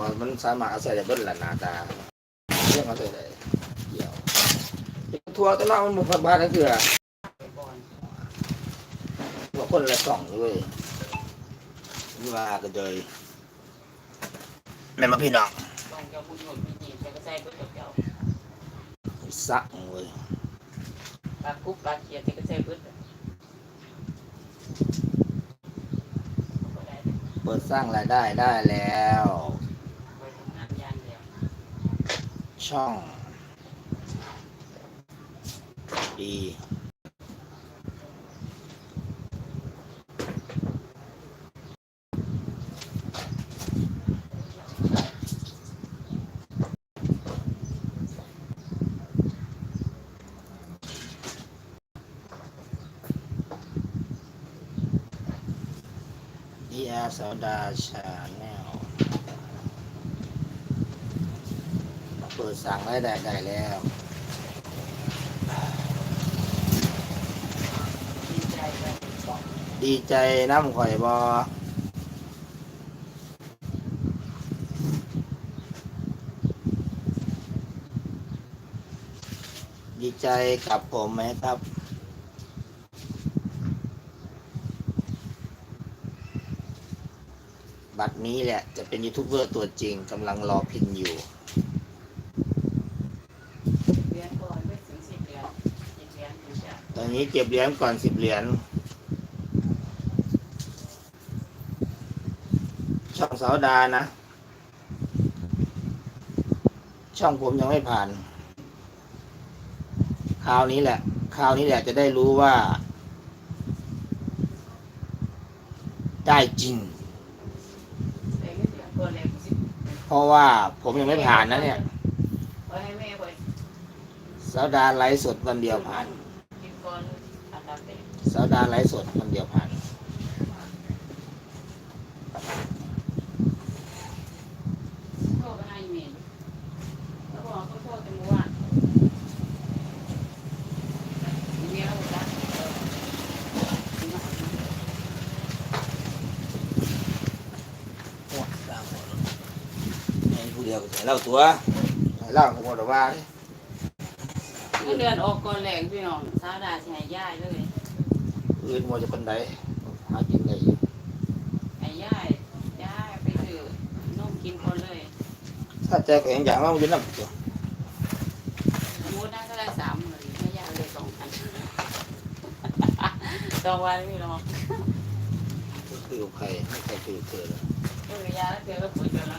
สามารถเอาใส่ได้เบิ้ลละหนาตาเรื่องเอาใส่ได้เดี่ยวทัวร์ตัวน้องมันบุกบ้านนั่นคือไปก่อนบอกคนละสองเลยนี่ว่าก็เลยแม่มาพี่น้องต้องเจ้าบุญหนุนพี่นี่แต่ก็ใส่เบิดกับเจ้าสักเลยปลากุ๊บปลาเขียดแต่ก็ใส่เบิดอะบ่ได้เปิดสร้างรายได้ได้แล้ว ไปทำงานยานเดียว ช่อง ดี ดีอาสาวดาชาแนล เปิดสั่งรายได้ได้แล้วดีใจไปดีใจน้ำข่อยบอดีใจกับผมไหมครับ บัตรนี้แหละ จะเป็นยูทูบเบอร์ตัวจริงกำลังรอพินอยู่ เรียนก่อนไม่ถึงสิบเดือนสิบเดือนถึงจะ ตอ นี้เก็บเหรียญก่อนสิบเหรียญช่องเสาดานะ ช่องผมยังไม่ผ่าน คราวนี้แหละ คราวนี้แหละจะได้รู้ว่า ได้จริง เพราะว่าผมยังไม่ผ่านนะเนี่ยไว้ให้แม่ไว้สาดาไลฟ์สดวันเดียวผ่านก่อนอันดับแรก สาวดาไลฟ์สดวันเดียวผ่านโทรไปให้เมนแล้วบอกเขาโทรแต่เมื่อวานเมียเราบอกว่าเออโอ้ยสร้างหมดแล้วให้ผู้เดียวก็ใส่เหล่าตัวใส่เหล่าผมบอกว่า เงินเดือนออกก่อนแหลงพี่น้องสาวดาสิให้ย่ายเลย อื่นมัวจะเป็นไดหากินได้อยู่ให้ย่ายย่ายไปซื้อนมกินคนเลยถ้าใจแข็งอย่างว่ามันจะนับตัวสมมุตินั่นก็ได้สามหมื่นให้ย่ายเลยสองพันสองวันพี่น้องคือใครไม่ใครคือเธอเลยเออยาแล้วเธอก็ปุ๋ยจน